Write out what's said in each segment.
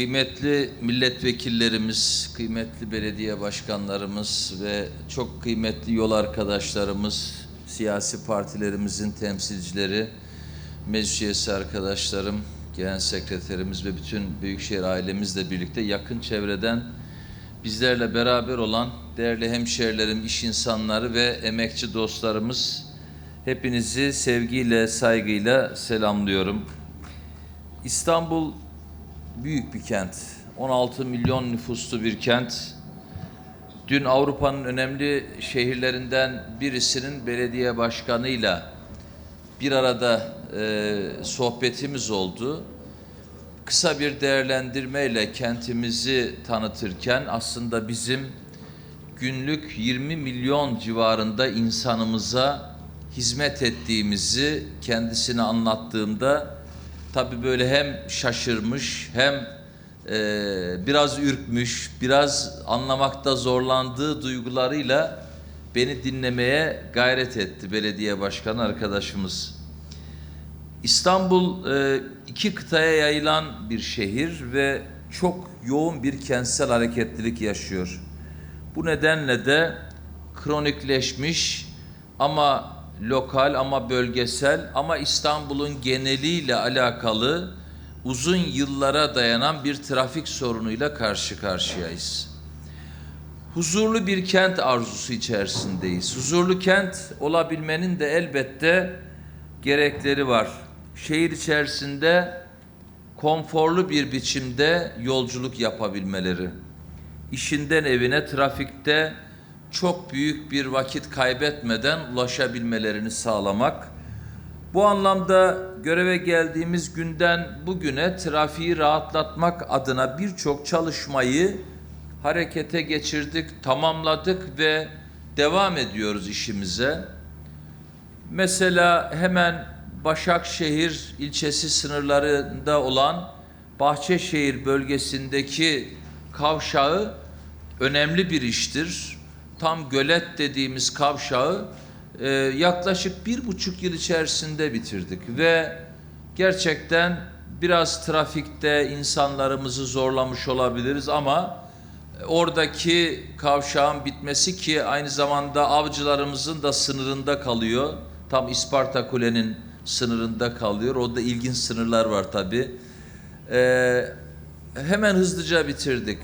Kıymetli milletvekillerimiz, kıymetli belediye başkanlarımız ve çok kıymetli yol arkadaşlarımız, siyasi partilerimizin temsilcileri, meclis üyesi arkadaşlarım, genel sekreterimiz ve bütün Büyükşehir ailemizle birlikte yakın çevreden bizlerle beraber olan değerli hemşehrilerim, iş insanları ve emekçi dostlarımız hepinizi sevgiyle, saygıyla selamlıyorum. İstanbul büyük bir kent. 16 milyon nüfuslu bir kent. Dün Avrupa'nın önemli şehirlerinden birisinin belediye başkanıyla bir arada e, sohbetimiz oldu. Kısa bir değerlendirmeyle kentimizi tanıtırken aslında bizim günlük 20 milyon civarında insanımıza hizmet ettiğimizi kendisine anlattığımda tabii böyle hem şaşırmış hem e, biraz ürkmüş, biraz anlamakta zorlandığı duygularıyla beni dinlemeye gayret etti belediye başkanı arkadaşımız. İstanbul e, iki kıtaya yayılan bir şehir ve çok yoğun bir kentsel hareketlilik yaşıyor. Bu nedenle de kronikleşmiş ama lokal ama bölgesel ama İstanbul'un geneliyle alakalı uzun yıllara dayanan bir trafik sorunuyla karşı karşıyayız. Huzurlu bir kent arzusu içerisindeyiz. Huzurlu kent olabilmenin de elbette gerekleri var. Şehir içerisinde konforlu bir biçimde yolculuk yapabilmeleri, işinden evine trafikte çok büyük bir vakit kaybetmeden ulaşabilmelerini sağlamak. Bu anlamda göreve geldiğimiz günden bugüne trafiği rahatlatmak adına birçok çalışmayı harekete geçirdik, tamamladık ve devam ediyoruz işimize. Mesela hemen Başakşehir ilçesi sınırlarında olan Bahçeşehir bölgesindeki kavşağı önemli bir iştir. Tam gölet dediğimiz kavşağı e, yaklaşık bir buçuk yıl içerisinde bitirdik ve gerçekten biraz trafikte insanlarımızı zorlamış olabiliriz ama oradaki kavşağın bitmesi ki aynı zamanda avcılarımızın da sınırında kalıyor. Tam Isparta Kule'nin sınırında kalıyor. Orada ilginç sınırlar var tabi. hemen hızlıca bitirdik.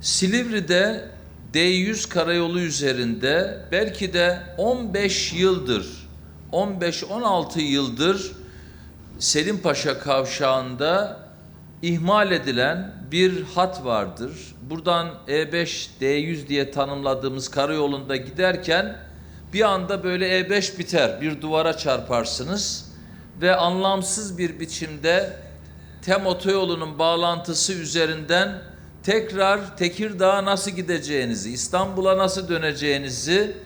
Silivri'de D100 karayolu üzerinde belki de 15 yıldır, 15-16 yıldır Selimpaşa kavşağında ihmal edilen bir hat vardır. Buradan E5 D100 diye tanımladığımız karayolunda giderken bir anda böyle E5 biter. Bir duvara çarparsınız ve anlamsız bir biçimde TEM otoyolunun bağlantısı üzerinden tekrar Tekirdağ'a nasıl gideceğinizi, İstanbul'a nasıl döneceğinizi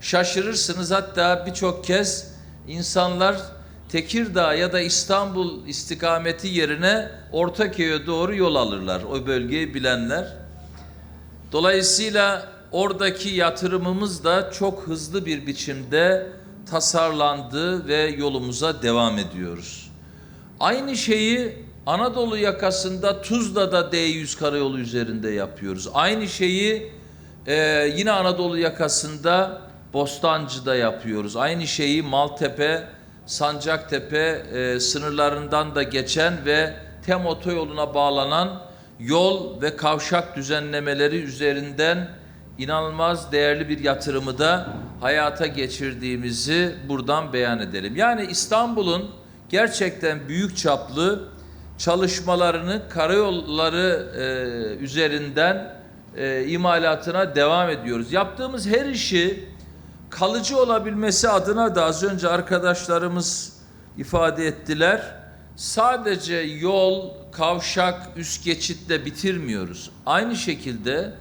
şaşırırsınız. Hatta birçok kez insanlar Tekirdağ ya da İstanbul istikameti yerine Ortaköy'e doğru yol alırlar. O bölgeyi bilenler. Dolayısıyla oradaki yatırımımız da çok hızlı bir biçimde tasarlandı ve yolumuza devam ediyoruz. Aynı şeyi Anadolu yakasında Tuzla'da D100 karayolu üzerinde yapıyoruz. Aynı şeyi e, yine Anadolu yakasında Bostancı'da yapıyoruz. Aynı şeyi Maltepe, Sancaktepe e, sınırlarından da geçen ve TEM otoyoluna bağlanan yol ve kavşak düzenlemeleri üzerinden inanılmaz değerli bir yatırımı da hayata geçirdiğimizi buradan beyan edelim. Yani İstanbul'un gerçekten büyük çaplı çalışmalarını karayolları e, üzerinden e, imalatına devam ediyoruz. Yaptığımız her işi kalıcı olabilmesi adına da az önce arkadaşlarımız ifade ettiler. Sadece yol, kavşak, üst geçitle bitirmiyoruz. Aynı şekilde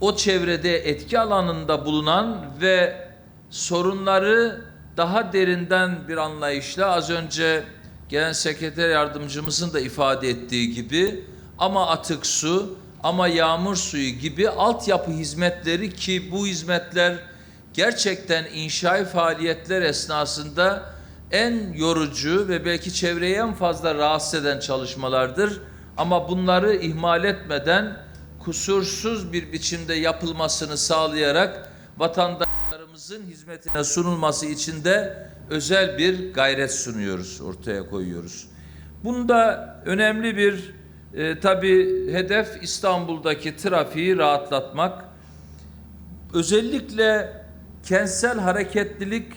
o çevrede etki alanında bulunan ve sorunları daha derinden bir anlayışla az önce Genel Sekreter Yardımcımızın da ifade ettiği gibi ama atık su ama yağmur suyu gibi altyapı hizmetleri ki bu hizmetler gerçekten inşai faaliyetler esnasında en yorucu ve belki çevreyi en fazla rahatsız eden çalışmalardır. Ama bunları ihmal etmeden kusursuz bir biçimde yapılmasını sağlayarak vatandaşlarımızın hizmetine sunulması için de özel bir gayret sunuyoruz, ortaya koyuyoruz. Bunda önemli bir e, tabii hedef İstanbul'daki trafiği rahatlatmak. Özellikle kentsel hareketlilik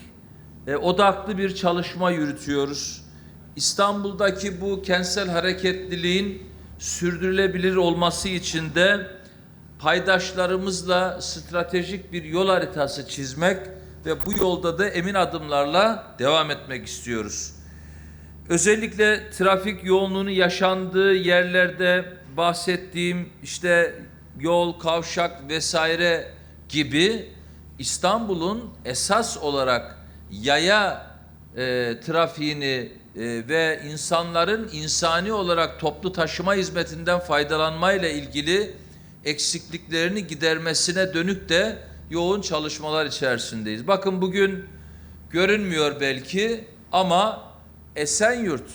e, odaklı bir çalışma yürütüyoruz. İstanbul'daki bu kentsel hareketliliğin sürdürülebilir olması için de paydaşlarımızla stratejik bir yol haritası çizmek ve bu yolda da emin adımlarla devam etmek istiyoruz. Özellikle trafik yoğunluğunu yaşandığı yerlerde bahsettiğim işte yol, kavşak vesaire gibi İstanbul'un esas olarak yaya e, trafiğini e, ve insanların insani olarak toplu taşıma hizmetinden faydalanmayla ilgili eksikliklerini gidermesine dönük de yoğun çalışmalar içerisindeyiz. Bakın bugün görünmüyor belki ama Esenyurt,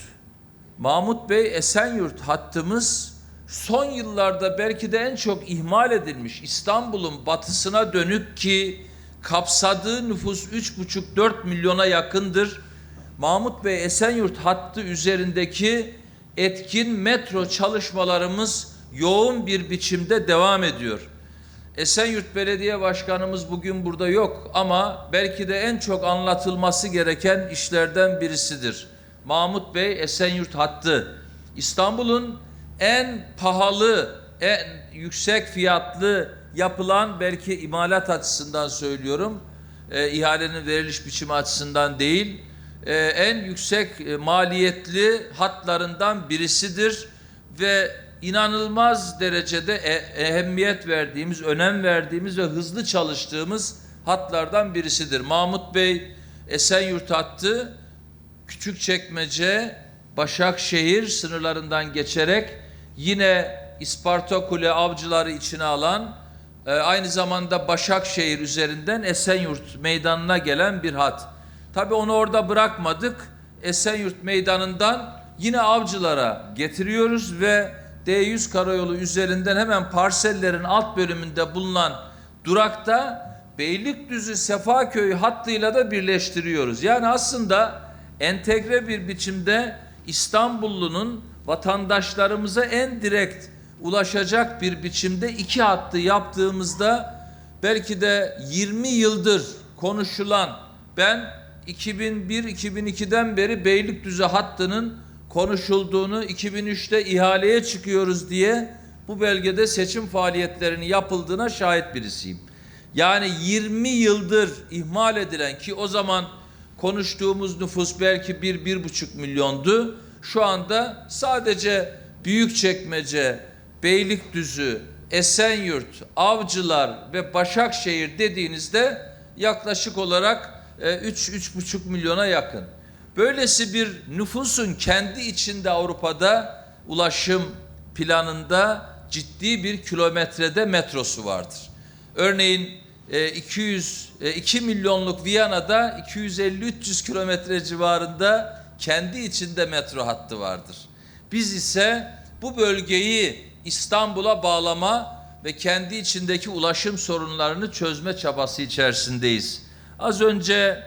Mahmut Bey Esenyurt hattımız son yıllarda belki de en çok ihmal edilmiş İstanbul'un batısına dönük ki kapsadığı nüfus 3,5-4 milyona yakındır. Mahmut Bey Esenyurt hattı üzerindeki etkin metro çalışmalarımız yoğun bir biçimde devam ediyor. Esenyurt Belediye Başkanımız bugün burada yok ama belki de en çok anlatılması gereken işlerden birisidir. Mahmut Bey Esenyurt hattı İstanbul'un en pahalı, en yüksek fiyatlı yapılan belki imalat açısından söylüyorum. E, ihalenin veriliş biçimi açısından değil. e, en yüksek e, maliyetli hatlarından birisidir ve inanılmaz derecede e- ehemmiyet verdiğimiz, önem verdiğimiz ve hızlı çalıştığımız hatlardan birisidir. Mahmut Bey Esenyurt hattı Küçükçekmece, Başakşehir sınırlarından geçerek yine İsparta Kule avcıları içine alan e, aynı zamanda Başakşehir üzerinden Esenyurt meydanına gelen bir hat. Tabi onu orada bırakmadık. Esenyurt meydanından yine avcılara getiriyoruz ve D100 karayolu üzerinden hemen parsellerin alt bölümünde bulunan durakta Beylikdüzü Sefaköy hattıyla da birleştiriyoruz. Yani aslında entegre bir biçimde İstanbullunun vatandaşlarımıza en direkt ulaşacak bir biçimde iki hattı yaptığımızda belki de 20 yıldır konuşulan ben 2001-2002'den beri Beylikdüzü hattının konuşulduğunu 2003'te ihaleye çıkıyoruz diye bu belgede seçim faaliyetlerinin yapıldığına şahit birisiyim. Yani 20 yıldır ihmal edilen ki o zaman konuştuğumuz nüfus belki 1-1,5 milyondu. Şu anda sadece Büyükçekmece, Beylikdüzü, Esenyurt, Avcılar ve Başakşehir dediğinizde yaklaşık olarak 3-3,5 milyona yakın. Böylesi bir nüfusun kendi içinde Avrupa'da ulaşım planında ciddi bir kilometrede metrosu vardır. Örneğin e, 200 e, 2 milyonluk Viyana'da 250-300 kilometre civarında kendi içinde metro hattı vardır. Biz ise bu bölgeyi İstanbul'a bağlama ve kendi içindeki ulaşım sorunlarını çözme çabası içerisindeyiz. Az önce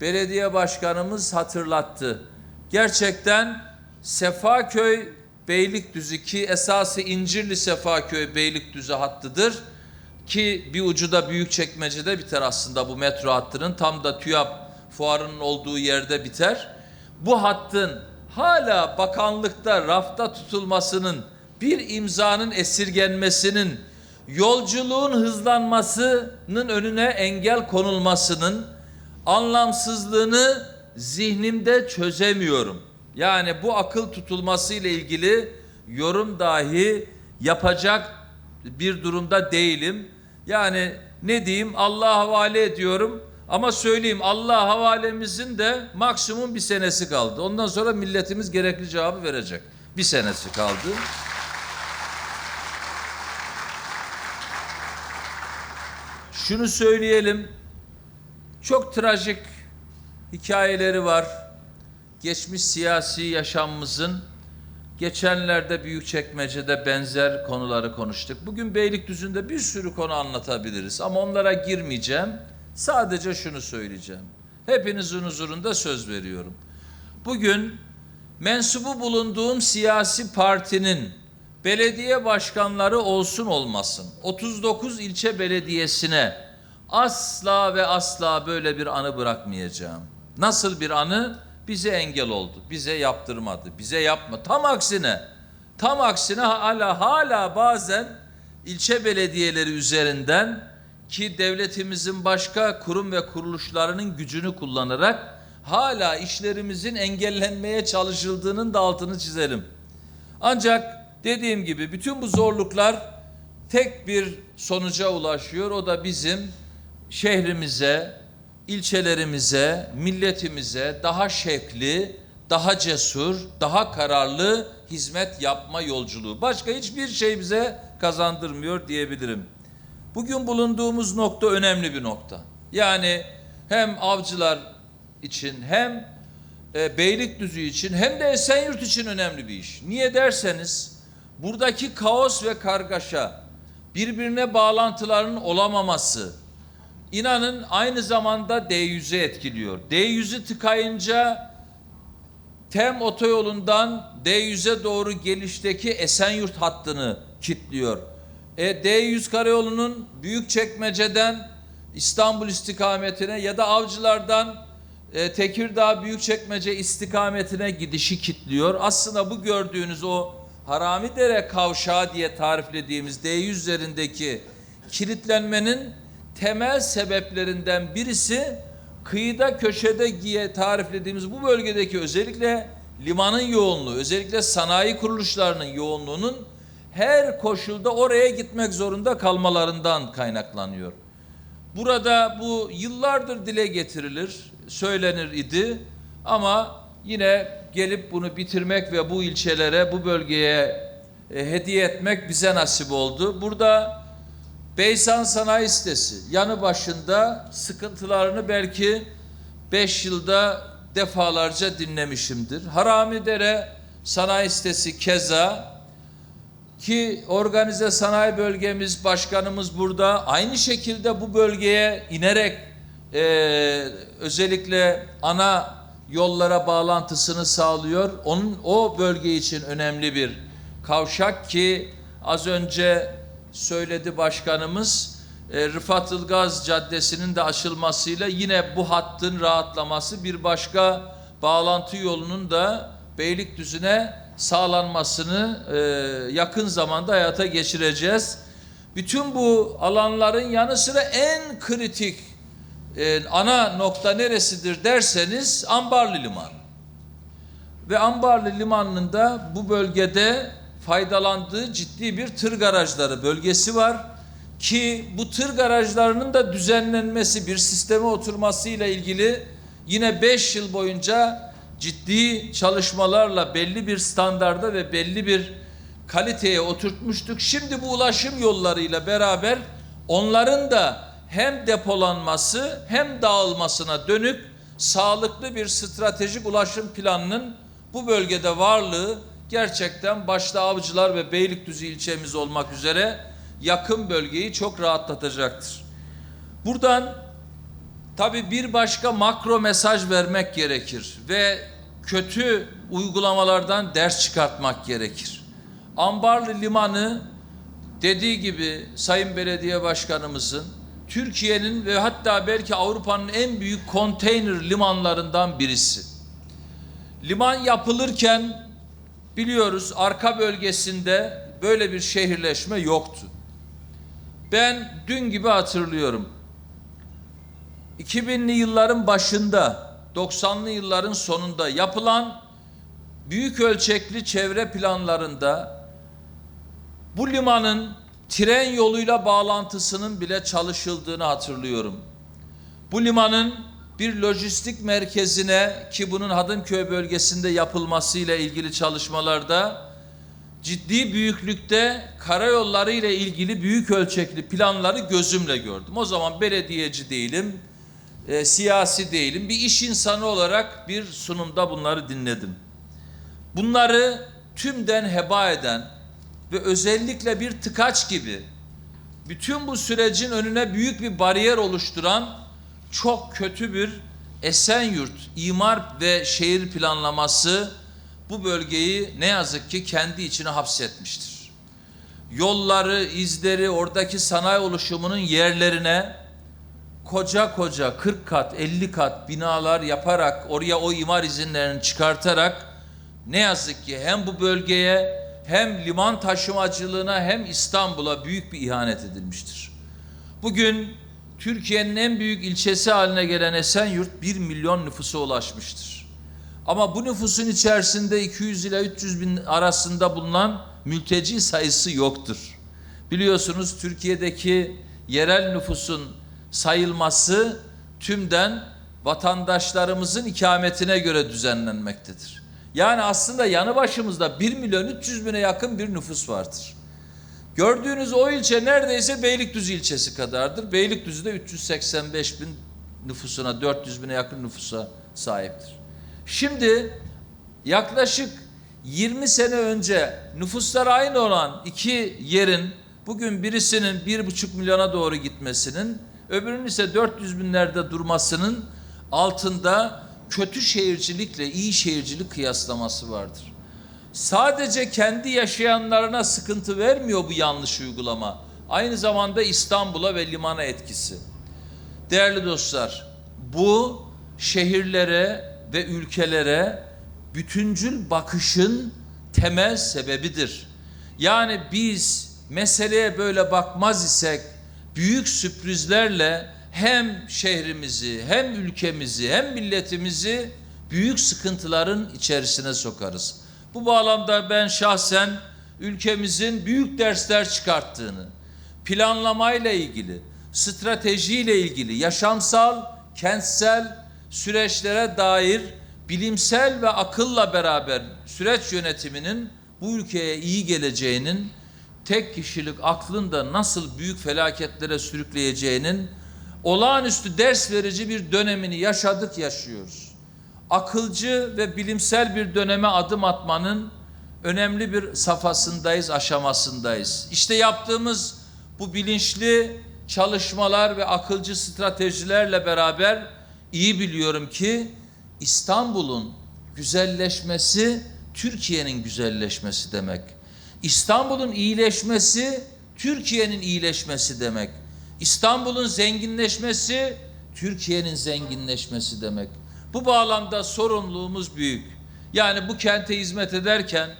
belediye başkanımız hatırlattı. Gerçekten Sefaköy Beylikdüzü ki esası İncirli Sefaköy Beylikdüzü hattıdır ki bir ucu da Büyükçekmece'de biter aslında bu metro hattının tam da TÜYAP fuarının olduğu yerde biter. Bu hattın hala bakanlıkta rafta tutulmasının bir imzanın esirgenmesinin yolculuğun hızlanmasının önüne engel konulmasının anlamsızlığını zihnimde çözemiyorum. Yani bu akıl tutulması ile ilgili yorum dahi yapacak bir durumda değilim. Yani ne diyeyim Allah'a havale ediyorum ama söyleyeyim Allah havalemizin de maksimum bir senesi kaldı. Ondan sonra milletimiz gerekli cevabı verecek. Bir senesi kaldı. Şunu söyleyelim. Çok trajik hikayeleri var. Geçmiş siyasi yaşamımızın geçenlerde Büyükçekmece'de benzer konuları konuştuk. Bugün Beylikdüzü'nde bir sürü konu anlatabiliriz ama onlara girmeyeceğim. Sadece şunu söyleyeceğim. Hepinizin huzurunda söz veriyorum. Bugün mensubu bulunduğum siyasi partinin belediye başkanları olsun olmasın 39 ilçe belediyesine asla ve asla böyle bir anı bırakmayacağım. Nasıl bir anı? Bize engel oldu. Bize yaptırmadı. Bize yapma. Tam aksine tam aksine hala hala bazen ilçe belediyeleri üzerinden ki devletimizin başka kurum ve kuruluşlarının gücünü kullanarak hala işlerimizin engellenmeye çalışıldığının da altını çizelim. Ancak dediğim gibi bütün bu zorluklar tek bir sonuca ulaşıyor. O da bizim şehrimize, ilçelerimize, milletimize daha şevkli, daha cesur, daha kararlı hizmet yapma yolculuğu. Başka hiçbir şey bize kazandırmıyor diyebilirim. Bugün bulunduğumuz nokta önemli bir nokta. Yani hem avcılar için hem e, Beylikdüzü için hem de Esenyurt için önemli bir iş. Niye derseniz buradaki kaos ve kargaşa, birbirine bağlantıların olamaması, inanın aynı zamanda D100'ü etkiliyor. D100'ü tıkayınca TEM otoyolundan D100'e doğru gelişteki Esenyurt hattını kilitliyor. E, D100 karayolunun Büyükçekmece'den İstanbul istikametine ya da Avcılar'dan e, Tekirdağ Büyükçekmece istikametine gidişi kilitliyor. Aslında bu gördüğünüz o Haramidere kavşağı diye tariflediğimiz D100 üzerindeki kilitlenmenin temel sebeplerinden birisi kıyıda köşede diye tariflediğimiz bu bölgedeki özellikle limanın yoğunluğu, özellikle sanayi kuruluşlarının yoğunluğunun her koşulda oraya gitmek zorunda kalmalarından kaynaklanıyor. Burada bu yıllardır dile getirilir, söylenir idi ama yine gelip bunu bitirmek ve bu ilçelere, bu bölgeye e, hediye etmek bize nasip oldu. Burada Beysan Sanayi Sitesi yanı başında sıkıntılarını belki 5 yılda defalarca dinlemişimdir. Haramidere Sanayi Sitesi keza ki organize sanayi bölgemiz başkanımız burada aynı şekilde bu bölgeye inerek e, özellikle ana yollara bağlantısını sağlıyor. Onun o bölge için önemli bir kavşak ki az önce söyledi başkanımız. E, Rıfat Ilgaz Caddesi'nin de açılmasıyla yine bu hattın rahatlaması bir başka bağlantı yolunun da Beylikdüzü'ne sağlanmasını e, yakın zamanda hayata geçireceğiz. Bütün bu alanların yanı sıra en kritik e, ana nokta neresidir derseniz Ambarlı Liman. Ve Ambarlı Limanı'nın da bu bölgede faydalandığı ciddi bir tır garajları bölgesi var ki bu tır garajlarının da düzenlenmesi bir sisteme oturmasıyla ilgili yine 5 yıl boyunca ciddi çalışmalarla belli bir standarda ve belli bir kaliteye oturtmuştuk. Şimdi bu ulaşım yollarıyla beraber onların da hem depolanması hem dağılmasına dönük sağlıklı bir stratejik ulaşım planının bu bölgede varlığı gerçekten başta Avcılar ve Beylikdüzü ilçemiz olmak üzere yakın bölgeyi çok rahatlatacaktır. Buradan tabi bir başka makro mesaj vermek gerekir ve kötü uygulamalardan ders çıkartmak gerekir. Ambarlı Limanı dediği gibi Sayın Belediye Başkanımızın Türkiye'nin ve hatta belki Avrupa'nın en büyük konteyner limanlarından birisi. Liman yapılırken biliyoruz arka bölgesinde böyle bir şehirleşme yoktu. Ben dün gibi hatırlıyorum. 2000'li yılların başında, 90'lı yılların sonunda yapılan büyük ölçekli çevre planlarında bu limanın tren yoluyla bağlantısının bile çalışıldığını hatırlıyorum. Bu limanın bir lojistik merkezine ki bunun Hadımköy bölgesinde yapılmasıyla ilgili çalışmalarda ciddi büyüklükte karayolları ile ilgili büyük ölçekli planları gözümle gördüm. O zaman belediyeci değilim, e, siyasi değilim. Bir iş insanı olarak bir sunumda bunları dinledim. Bunları tümden heba eden ve özellikle bir tıkaç gibi bütün bu sürecin önüne büyük bir bariyer oluşturan çok kötü bir Esenyurt imar ve şehir planlaması bu bölgeyi ne yazık ki kendi içine hapsetmiştir. Yolları, izleri, oradaki sanayi oluşumunun yerlerine koca koca 40 kat, 50 kat binalar yaparak oraya o imar izinlerini çıkartarak ne yazık ki hem bu bölgeye hem liman taşımacılığına hem İstanbul'a büyük bir ihanet edilmiştir. Bugün Türkiye'nin en büyük ilçesi haline gelen Esenyurt 1 milyon nüfusa ulaşmıştır. Ama bu nüfusun içerisinde 200 ile 300 bin arasında bulunan mülteci sayısı yoktur. Biliyorsunuz Türkiye'deki yerel nüfusun sayılması tümden vatandaşlarımızın ikametine göre düzenlenmektedir. Yani aslında yanı başımızda 1 milyon 300 bine yakın bir nüfus vardır. Gördüğünüz o ilçe neredeyse Beylikdüzü ilçesi kadardır. Beylikdüzü de 385 bin nüfusuna, 400 bine yakın nüfusa sahiptir. Şimdi yaklaşık 20 sene önce nüfusları aynı olan iki yerin bugün birisinin 1,5 milyona doğru gitmesinin, öbürünün ise 400 binlerde durmasının altında kötü şehircilikle iyi şehircilik kıyaslaması vardır sadece kendi yaşayanlarına sıkıntı vermiyor bu yanlış uygulama. Aynı zamanda İstanbul'a ve limana etkisi. Değerli dostlar, bu şehirlere ve ülkelere bütüncül bakışın temel sebebidir. Yani biz meseleye böyle bakmaz isek büyük sürprizlerle hem şehrimizi, hem ülkemizi, hem milletimizi büyük sıkıntıların içerisine sokarız. Bu bağlamda ben şahsen ülkemizin büyük dersler çıkarttığını, planlamayla ilgili, stratejiyle ilgili, yaşamsal, kentsel süreçlere dair bilimsel ve akılla beraber süreç yönetiminin bu ülkeye iyi geleceğinin, tek kişilik aklın da nasıl büyük felaketlere sürükleyeceğinin olağanüstü ders verici bir dönemini yaşadık, yaşıyoruz akılcı ve bilimsel bir döneme adım atmanın önemli bir safhasındayız, aşamasındayız. İşte yaptığımız bu bilinçli çalışmalar ve akılcı stratejilerle beraber iyi biliyorum ki İstanbul'un güzelleşmesi Türkiye'nin güzelleşmesi demek. İstanbul'un iyileşmesi Türkiye'nin iyileşmesi demek. İstanbul'un zenginleşmesi Türkiye'nin zenginleşmesi demek. Bu bağlamda sorumluluğumuz büyük. Yani bu kente hizmet ederken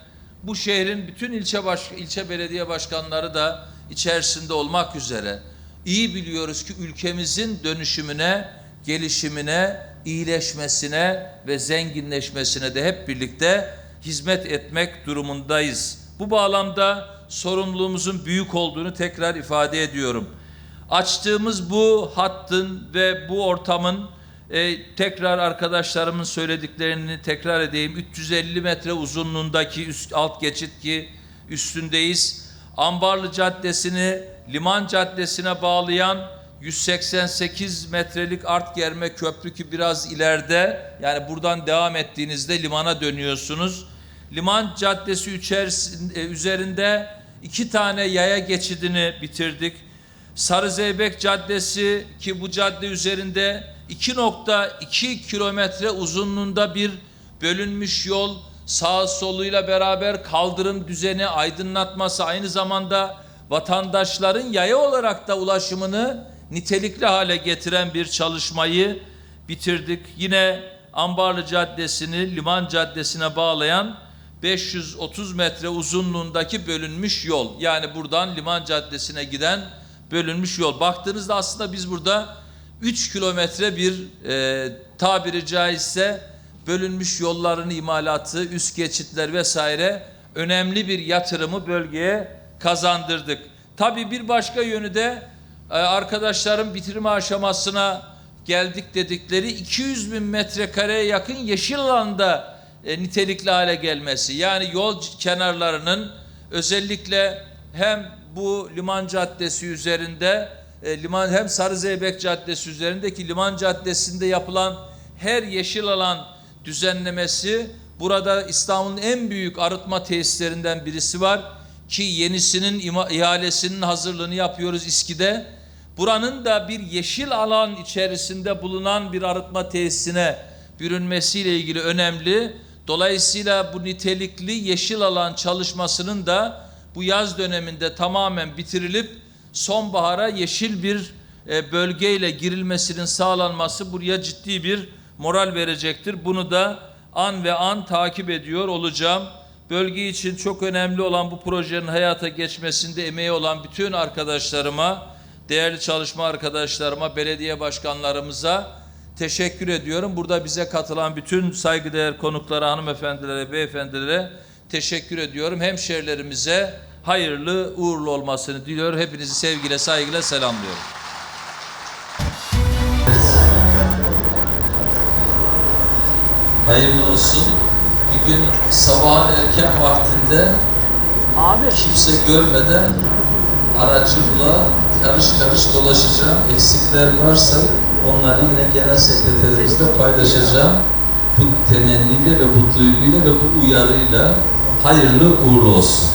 bu şehrin bütün ilçe baş, ilçe belediye başkanları da içerisinde olmak üzere iyi biliyoruz ki ülkemizin dönüşümüne, gelişimine, iyileşmesine ve zenginleşmesine de hep birlikte hizmet etmek durumundayız. Bu bağlamda sorumluluğumuzun büyük olduğunu tekrar ifade ediyorum. Açtığımız bu hattın ve bu ortamın e, tekrar arkadaşlarımın söylediklerini tekrar edeyim. 350 metre uzunluğundaki üst alt geçit ki üstündeyiz. Ambarlı Caddesi'ni Liman Caddesi'ne bağlayan 188 metrelik art germe köprü ki biraz ileride yani buradan devam ettiğinizde limana dönüyorsunuz. Liman Caddesi içerisinde, üzerinde iki tane yaya geçidini bitirdik. Sarı Zeybek Caddesi ki bu cadde üzerinde 2.2 kilometre uzunluğunda bir bölünmüş yol sağ soluyla beraber kaldırım düzeni aydınlatması aynı zamanda vatandaşların yaya olarak da ulaşımını nitelikli hale getiren bir çalışmayı bitirdik. Yine Ambarlı Caddesi'ni Liman Caddesi'ne bağlayan 530 metre uzunluğundaki bölünmüş yol. Yani buradan Liman Caddesi'ne giden bölünmüş yol. Baktığınızda aslında biz burada 3 kilometre bir e, tabiri caizse bölünmüş yolların imalatı, üst geçitler vesaire önemli bir yatırımı bölgeye kazandırdık. Tabii bir başka yönü de e, arkadaşların bitirme aşamasına geldik dedikleri 200 bin metrekareye yakın yeşil alanda e, nitelikli hale gelmesi. Yani yol kenarlarının özellikle hem bu Liman Caddesi üzerinde e, liman hem Sarı Zeybek Caddesi üzerindeki Liman Caddesi'nde yapılan her yeşil alan düzenlemesi burada İstanbul'un en büyük arıtma tesislerinden birisi var ki yenisinin ihalesinin hazırlığını yapıyoruz İSKİ'de. Buranın da bir yeşil alan içerisinde bulunan bir arıtma tesisine bürünmesiyle ilgili önemli. Dolayısıyla bu nitelikli yeşil alan çalışmasının da bu yaz döneminde tamamen bitirilip sonbahara yeşil bir e, bölgeyle girilmesinin sağlanması buraya ciddi bir moral verecektir. Bunu da an ve an takip ediyor olacağım. Bölge için çok önemli olan bu projenin hayata geçmesinde emeği olan bütün arkadaşlarıma, değerli çalışma arkadaşlarıma, belediye başkanlarımıza teşekkür ediyorum. Burada bize katılan bütün saygıdeğer konuklara, hanımefendilere, beyefendilere teşekkür ediyorum. Hemşerilerimize hayırlı uğurlu olmasını diliyorum. Hepinizi sevgiyle, saygıyla selamlıyorum. Hayırlı olsun. Bir gün sabahın erken vaktinde Abi. kimse görmeden aracımla karış karış dolaşacağım. Eksikler varsa onları yine genel sekreterimizle paylaşacağım. Bu temenniyle ve bu duyguyla ve bu uyarıyla hayırlı uğurlu olsun.